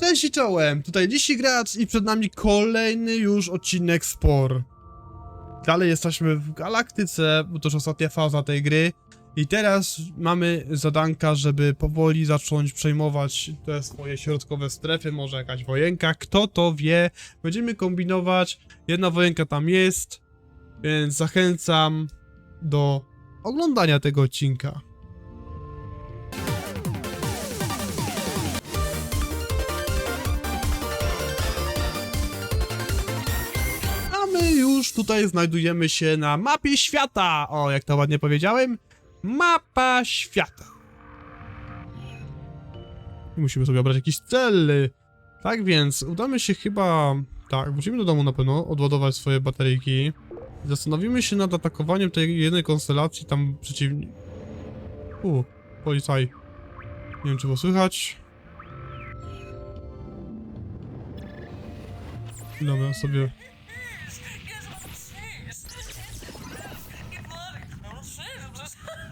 Cześć i czołem, tutaj Lisi Gracz i przed nami kolejny już odcinek Spor. Dalej jesteśmy w galaktyce, bo to już ostatnia faza tej gry. I teraz mamy zadanka, żeby powoli zacząć przejmować te swoje środkowe strefy, może jakaś wojenka, kto to wie. Będziemy kombinować, jedna wojenka tam jest, więc zachęcam do oglądania tego odcinka. Tutaj znajdujemy się na mapie świata. O, jak to ładnie powiedziałem. Mapa świata. I musimy sobie obrać jakiś cel. Tak więc udamy się chyba... Tak, wrócimy do domu na pewno, odładować swoje bateryjki. Zastanowimy się nad atakowaniem tej jednej konstelacji tam przeciwni... U, policaj. Nie wiem, czy było słychać. Dobra, sobie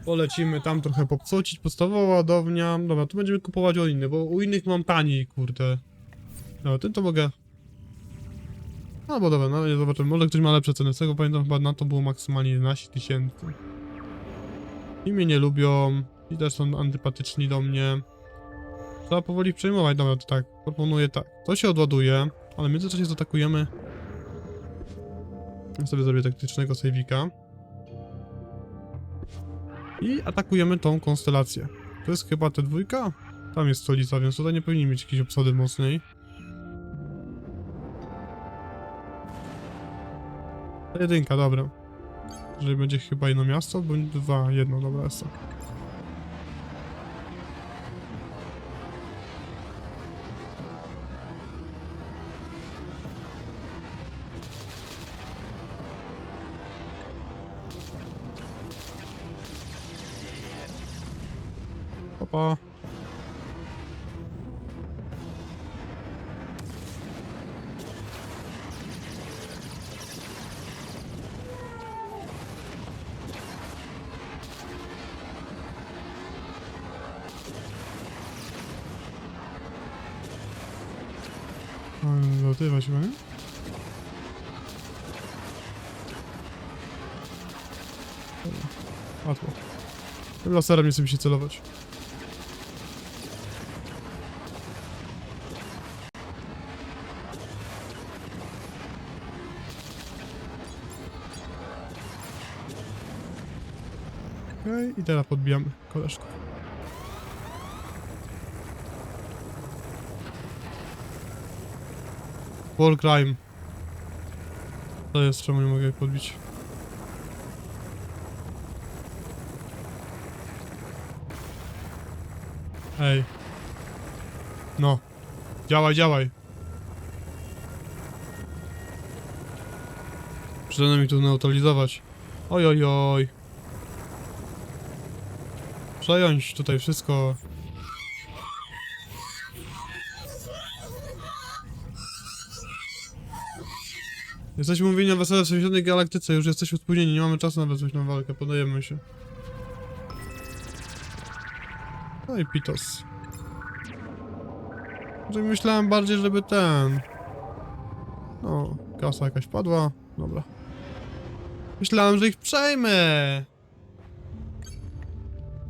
Polecimy tam trochę popcocić, podstawowa ładownia. Dobra, tu będziemy kupować o inne, bo u innych mam taniej, kurde. Dobra, tym to mogę... No bo dobra, no nie zobaczymy, może ktoś ma lepsze ceny. Z tego pamiętam chyba na to było maksymalnie 11 tysięcy. I mnie nie lubią, i też są antypatyczni do mnie. Trzeba powoli przejmować, dobra, to tak, proponuję tak. To się odładuje, ale w międzyczasie zaatakujemy... Ja sobie zrobię taktycznego sejwika. I atakujemy tą konstelację. To jest chyba te dwójka? Tam jest stolica, więc tutaj nie powinni mieć jakiejś obsady mocnej. Jedynka, dobra. Jeżeli będzie chyba jedno miasto, bądź dwa, jedno, dobra jest to. Papa. Zatywa się, nie? Łatwo. Tym laserem nie chcę mi się celować. Okej, i teraz podbijamy koleżkę. War crime. To jest, czemu nie mogę podbić. Ej. No. Działaj, działaj. Przyda mi tu neutralizować. Oj, oj, oj. Przejąć tutaj wszystko. Jesteśmy umówieni na wesele w sąsiedniej galaktyce, już jesteśmy spóźnieni, nie mamy czasu na na walkę, podajemy się. No i Pitos. Myślałem bardziej, żeby ten... No, kasa jakaś padła, dobra. Myślałem, że ich przejmę!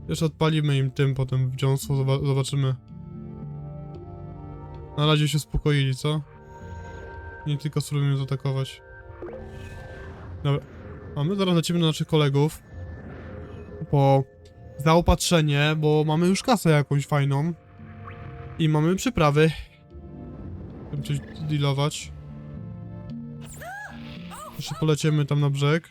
Jeszcze odpalimy im tym potem w zoba- zobaczymy. Na razie się uspokoili, co? Nie tylko spróbujemy zaatakować. Dobra. A my zaraz lecimy do naszych kolegów. Po zaopatrzenie, bo mamy już kasę jakąś fajną. I mamy przyprawy. Chcemy coś dealować. Jeszcze poleciemy tam na brzeg.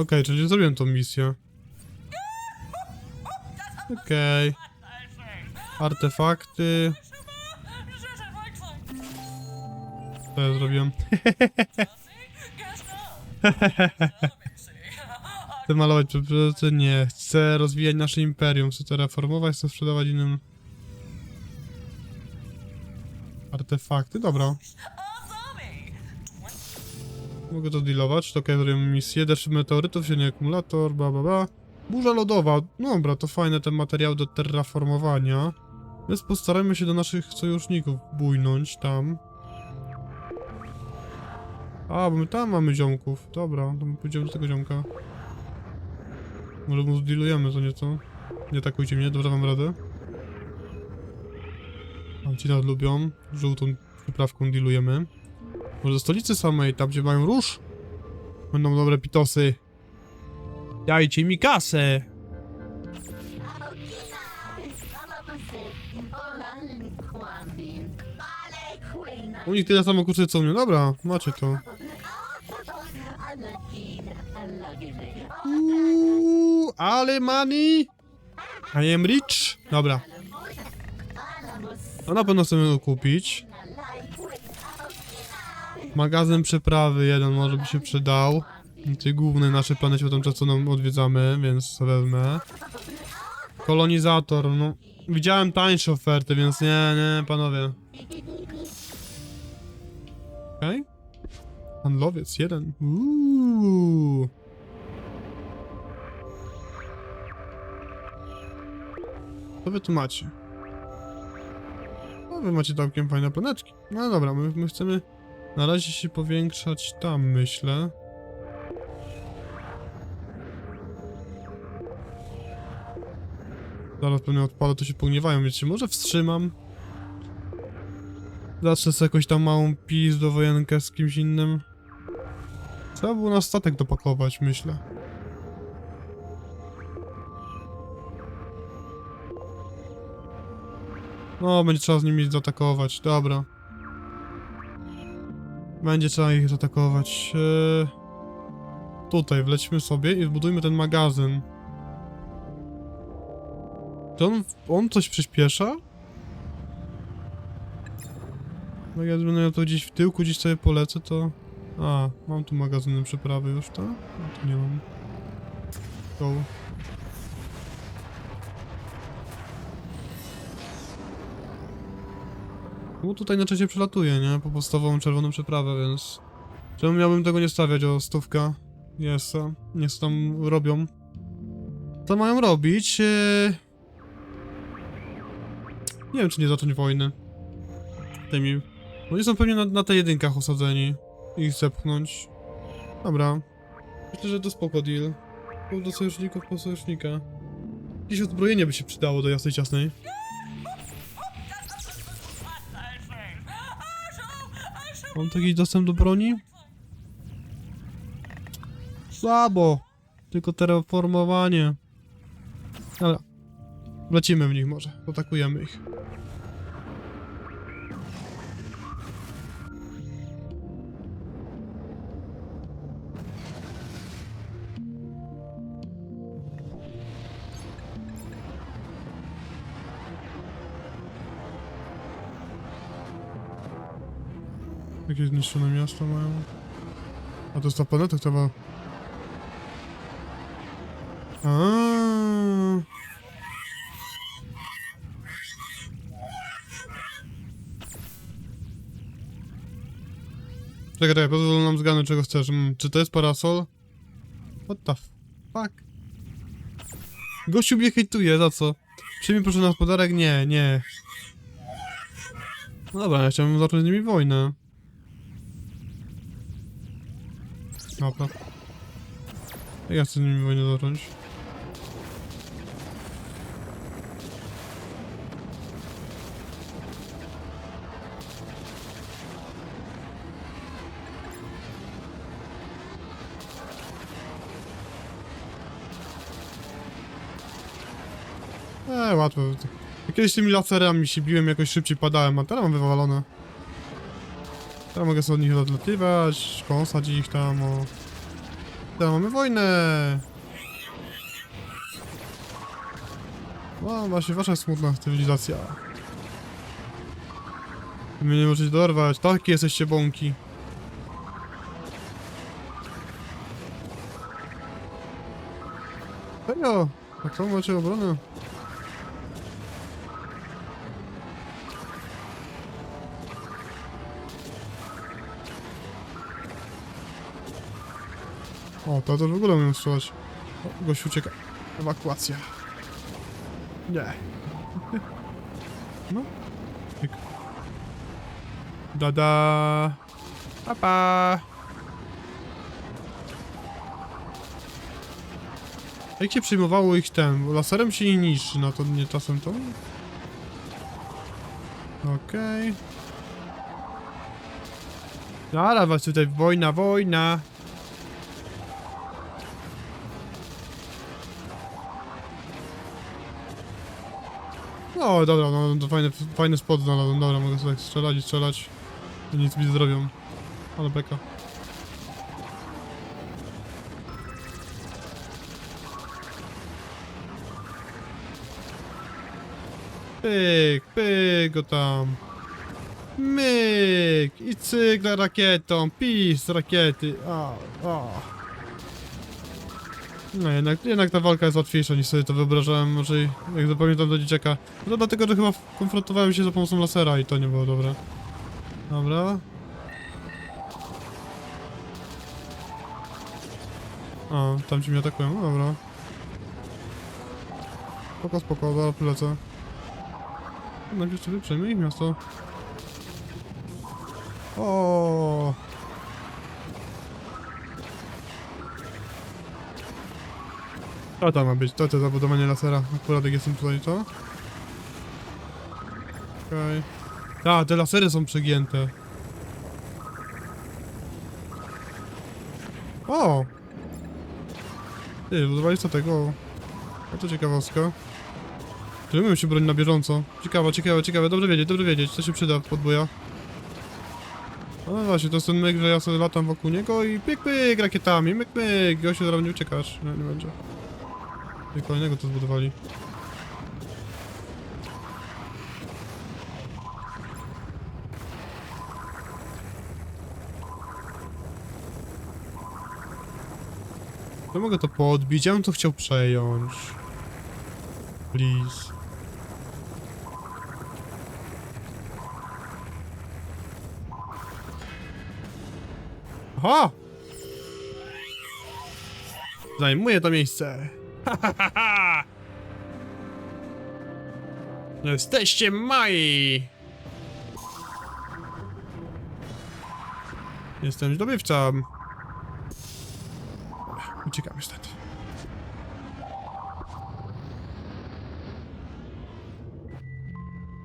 Okej, czyli zrobiłem tą misję. Okej. Artefakty. To ja zrobiłem. Chcę malować przeprowadzę? Nie. Chcę rozwijać nasze imperium. Chcę to reformować, chcę sprzedawać innym... Artefakty? Dobra. Mogę to dealować, to kieruję misję, deszcz meteorytów, silny akumulator, ba ba ba. Burza lodowa, no dobra, to fajne ten materiał do terraformowania. Więc postarajmy się do naszych sojuszników bujnąć tam. A, bo my tam mamy ziomków, dobra, to my pójdziemy do tego ziomka. Może mu zdealujemy to nieco. Nie atakujcie mnie, dobrze wam radę. Tam ci nas lubią, żółtą przyprawką dealujemy. Może do stolicy samej, tam gdzie mają róż? Będą dobre pitosy. Dajcie mi kasę! U nich tyle samo kurczę co u mnie. Dobra, macie to. Uuu, ale money! I am rich. Dobra. No na pewno chcemy go kupić. Magazyn przeprawy jeden może by się przydał. Tej głównej naszej planecie, bo tam często nam odwiedzamy, więc wezmę. Kolonizator, no. Widziałem tańsze oferty, więc nie, nie, panowie. Okej. Handlowiec, jeden. Uuu. Co wy tu macie? No wy macie całkiem fajne planeczki. No dobra, my, my chcemy na razie się powiększać tam, myślę. Zaraz pewnie odpalę, to się pogniewają, więc się może wstrzymam. Zacznę sobie jakąś tam małą pizdo wojenkę z kimś innym. Trzeba było na statek dopakować, myślę. No, będzie trzeba z nimi zaatakować, dobra. Będzie trzeba ich zaatakować. Eee... Tutaj, wlećmy sobie i zbudujmy ten magazyn. Czy on, on coś przyspiesza? No jak będę miał to gdzieś w tyłku, gdzieś sobie polecę, to... A, mam tu magazyny przeprawy już, tak? No to nie mam. Go. No tutaj na czasie przelatuje, nie? Po podstawową czerwoną przeprawę, więc... Czemu miałbym tego nie stawiać o stówka? Jest, niech tam robią. Co mają robić? Eee... Nie wiem, czy nie zacząć wojny. Tymi... Oni są pewnie na, na te jedynkach osadzeni. Ich zepchnąć. Dobra. Myślę, że to spoko deal. Do sojuszników po sojusznika. Jakieś uzbrojenie by się przydało do jasnej ciasnej. Mam taki dostęp do broni? Słabo. Tylko terraformowanie. Dobra. Lecimy w nich może. Atakujemy ich. Jakieś zniszczone miasta mają. A to jest ta planeta, która... Aaaa. Czekaj, czekaj, pozwól nam zgadnąć czego chcesz. Mm, czy to jest parasol? What the fuck? Gościu mnie hejtuje, za co? Przyjmij proszę na podarek? Nie, nie. No dobra, ja chciałbym zacząć z nimi wojnę. Dobra. Jak ja chcę z nimi wojnę zacząć? Eee, łatwo. Kiedyś tymi laserami się biłem, jakoś szybciej padałem, a teraz mam wywalone. Teraz mogę sobie od nich odlatywać, kąsać ich tam, o... Teraz mamy wojnę! No, właśnie, wasza smutna cywilizacja. Mnie nie możecie dorwać, takie jesteście bąki. Serio? Tak samo macie obronę? O, to też w ogóle umiem strzelać. O, gość ucieka. Ewakuacja. Nie. No. Dada. Papa. Jak się przyjmowało ich ten? Laserem się nie niszczy, no to nie czasem to? Okej. Dobra, was tutaj wojna, wojna. O, dobra, no to fajny, fajny spot znalazłem, dobra, mogę sobie tak strzelać i strzelać. Nic mi nie zrobią. Ale beka. Pyk, pyk go tam. Myk! I cykla rakietą, pis rakiety. A, a. No jednak, jednak ta walka jest łatwiejsza niż sobie to wyobrażałem, może jak zapamiętam do dzieciaka. No dlatego, że chyba konfrontowałem się za pomocą lasera i to nie było dobre. Dobra. A, tam ci mnie atakują, no dobra. Spoko, spoko, zaraz polecę. Najpierw sobie przejmę ich miasto. O. To to ma być, to to zabudowanie lasera. Akurat jak jestem tutaj, to? Okej. A, te lasery są przegięte. O! Ty, budowali co tego? A to ciekawostka. Umiem się bronić na bieżąco? Ciekawe, ciekawe, ciekawe, dobrze wiedzieć, dobrze wiedzieć, to się przyda podboja. No właśnie, to jest ten myk, że ja sobie latam wokół niego i pyk pyk rakietami, myk myk, gościu zaraz nie uciekasz, nie, nie będzie. I kolejnego to zbudowali. Ja mogę to podbić, ja bym to chciał przejąć. Please. Aha! Zajmuję to miejsce. Ha, ha! Jesteście moi! Jestem zdobywcą. Uciekamy stąd.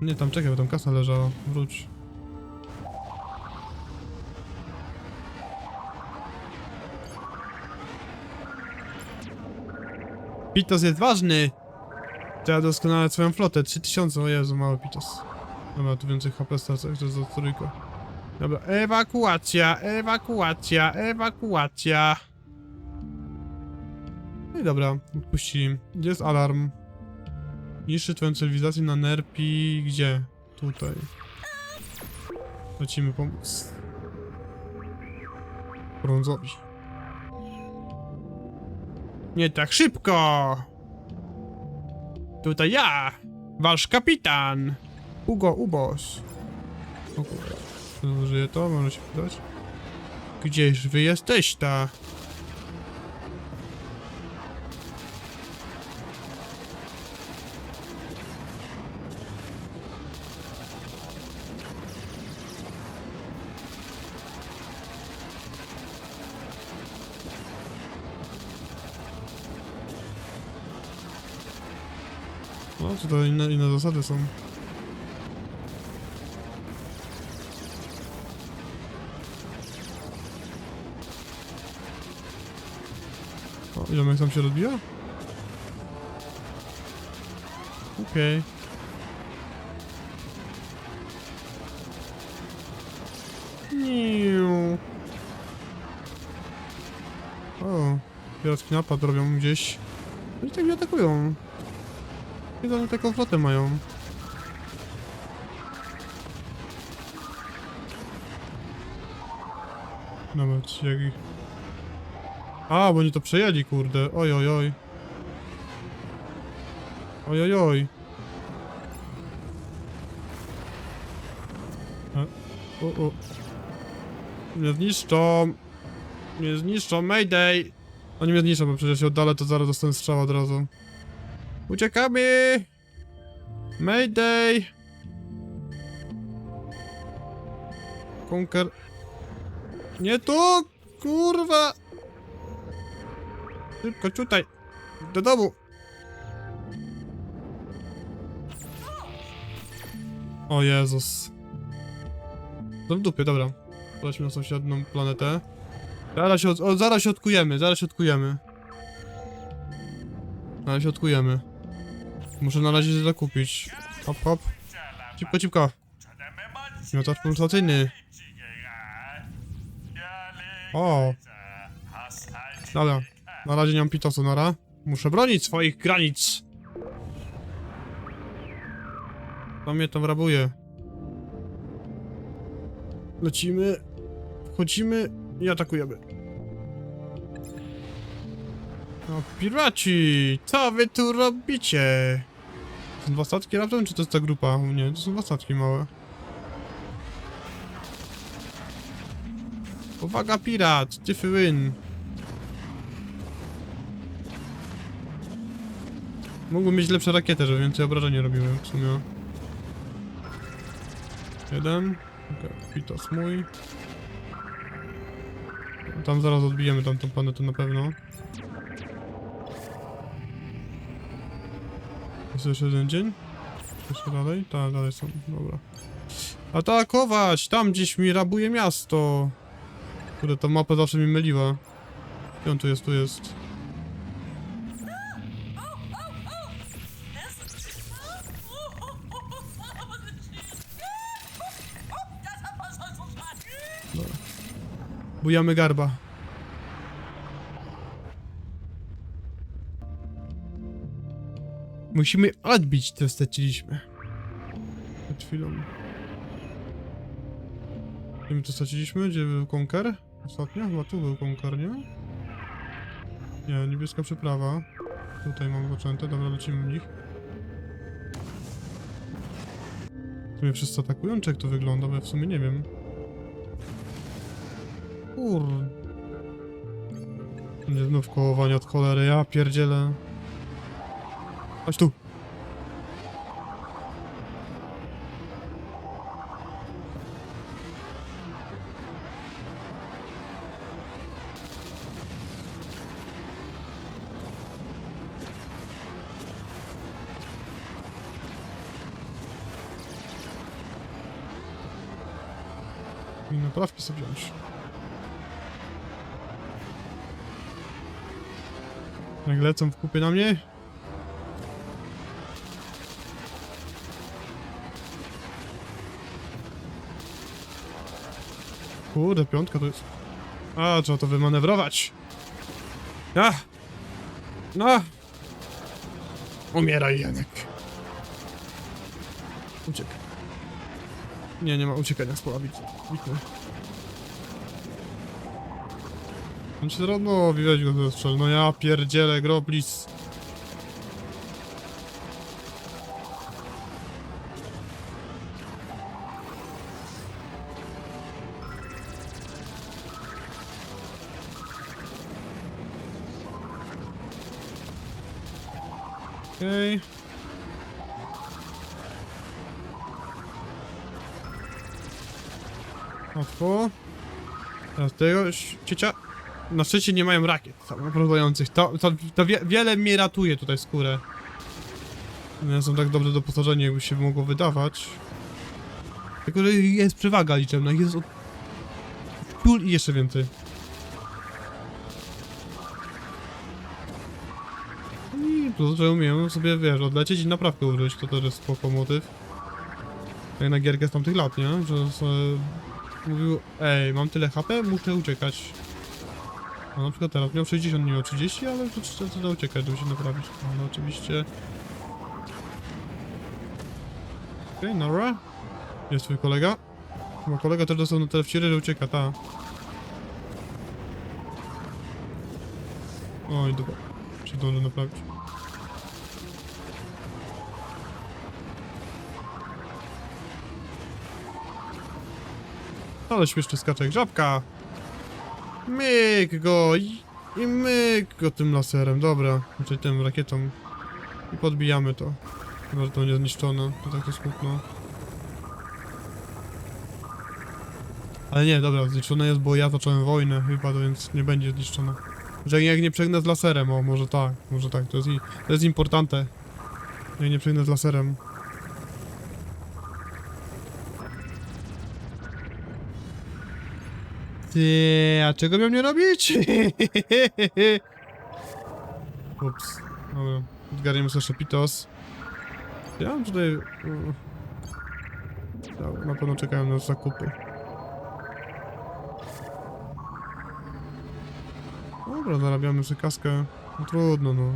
Nie, tam czekaj, bo tam kasa leżała. Wróć. Pitos jest ważny! Trzeba doskonale swoją flotę. 3000, o Jezu, mały Pitos. Dobra, tu więcej HP stracę, to jest za trójkę. Dobra, ewakuacja, ewakuacja, ewakuacja. No i dobra, odpuścili. Gdzie jest alarm? Niszczy twoją cywilizację na nerpi. Gdzie? Tutaj. Lecimy pomóc. Brązowi. Nie tak szybko! Tutaj ja! Wasz kapitan! Ugo Ubos. O kurde. To? Może się przydać? Gdzież wy jesteś ta? Czy to inne, inne zasady są? O, ziomek tam się rozbija? Okej. Niu. O, piracki napad robią gdzieś. No i tak mnie atakują. Chyba oni taką flotę mają. Nawet jak ich... A, bo oni to przejęli, kurde. Oj, oj, oj. Oj, oj, oj. E, O, o. Nie zniszczą. Nie zniszczą, Mayday! Oni mnie zniszczą, bo przecież się oddalę, to zaraz dostanę strzał od razu. Uciekamy! Mayday! Konker... Nie tu! Kurwa! Szybko, tutaj! Do domu! O Jezus. Do w dupie, dobra. Zobaczmy na sąsiednią planetę. Zaraz się, od, o, zaraz się odkujemy, zaraz się odkujemy. Zaraz się odkujemy. Muszę na razie zakupić. Hop, hop. Cipko, cipko. Miotacz pulsacyjny. O. Dobra. Na razie nie mam pitosu, nara. Muszę bronić swoich granic. To mnie tam rabuje. Lecimy. Wchodzimy i atakujemy. No, piraci! Co wy tu robicie? Są dwa statki raptem, czy to jest ta grupa? Nie, to są dwa statki małe. Uwaga, pirat! Diffy win! Mógłbym mieć lepsze rakiety, żeby więcej obrażeń robiły w sumie. Jeden. Okay, Pitos mój. Tam zaraz odbijemy tamtą planetę na pewno. Jest jeszcze jeden dzień? Jeszcze dalej? Tak, dalej są, dobra. Atakować! Tam gdzieś mi rabuje miasto! Kurde, ta mapa zawsze mi myliła. Gdzie on tu jest, tu jest. Bujamy garba. Musimy odbić to straciliśmy. Przed chwilą. Gdzie my to straciliśmy? Gdzie był Konker? Ostatnio? Chyba tu był Konker, nie? Nie, niebieska przyprawa. Tutaj mam zaczęte, dobra, lecimy w nich. Tu mnie wszyscy atakują, czy jak to wygląda? Bo ja w sumie nie wiem. Kur... Nie znów kołowanie od cholery, ja pierdzielę. Chodź tu. I sobie wziąć. Jak lecą w kupie na mnie? Kurde, piątka to jest. A, trzeba to wymanewrować. A! No! Umieraj, Janek. Uciekaj. Nie, nie ma uciekania z pola bit- bitwy. On się zaraz, no, widać go strzel. No ja pierdzielę, groblis. Łatwo. Teraz tego ciecia. Na szczęście nie mają rakiet samoprowadzących. To, to, to wie, wiele mnie ratuje tutaj skórę. One są tak dobrze doposażeni, jakby się mogło wydawać. Tylko, że jest przewaga liczebna, jest od... Pól i jeszcze więcej. I plus, że umiem sobie, wiesz, odlecieć i naprawkę użyć, to też jest spoko motyw. Jak na gierkę z tamtych lat, nie? Że sobie mówił, ej, mam tyle HP, muszę uciekać. No na przykład teraz miał 60, nie miał 30, ale to trzeba trzeba uciekać, żeby się naprawić. No, ale oczywiście... Okej, okay, Nora. Jest twój kolega. Chyba kolega też dostał na tyle że ucieka, ta. Oj, dobra. Się zdążę naprawić. Ale śmieszny skaczek. Żabka! Myk go! I, myk go tym laserem. Dobra. Znaczy tym rakietą. I podbijamy to. Chyba, że to nie zniszczone. To tak to smutno. Ale nie, dobra, zniszczone jest, bo ja zacząłem wojnę chyba, więc nie będzie zniszczone. Że jak nie przegnę z laserem, o, może tak, może tak, to jest, to jest importante. Jak nie przegnę z laserem. Ty, a czego miał nie robić? Ups, zgarniemy sobie Szepitos. Ja mam tutaj... Dobra, na pewno czekają na zakupy. Dobra, zarabiamy sobie kaskę. No, trudno, no.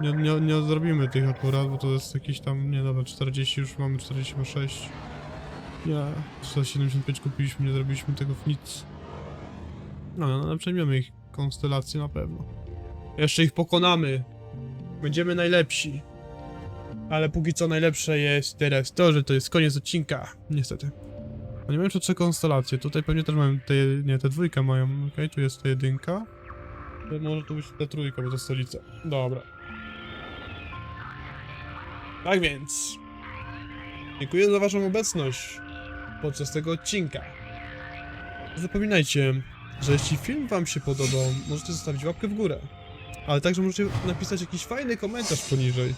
Nie, nie, nie zrobimy tych akurat, bo to jest jakieś tam, nie dobra, 40 już mamy, 46. Nie, 475 kupiliśmy, nie zrobiliśmy tego w nic. No, no, no przejmiemy ich konstelację na pewno. Jeszcze ich pokonamy. Będziemy najlepsi. Ale póki co najlepsze jest teraz to, że to jest koniec odcinka. Niestety. Oni mają jeszcze trzy konstelacje. Tutaj pewnie też mają te, nie, te dwójka mają. Okej, tu jest ta jedynka. To może tu być ta trójka, bo to stolica. Dobra. Tak więc. Dziękuję za waszą obecność podczas tego odcinka. Zapominajcie, że jeśli film wam się podobał, możecie zostawić łapkę w górę. Ale także możecie napisać jakiś fajny komentarz poniżej.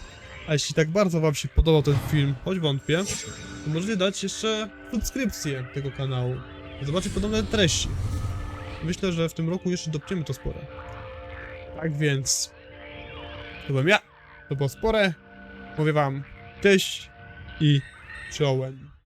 A jeśli tak bardzo wam się podobał ten film, choć wątpię, to możecie dać jeszcze subskrypcję tego kanału. Zobaczyć podobne treści. Myślę, że w tym roku jeszcze dopniemy to spore. Tak więc... To byłem ja. To było spore. Mówię wam cześć i czołem.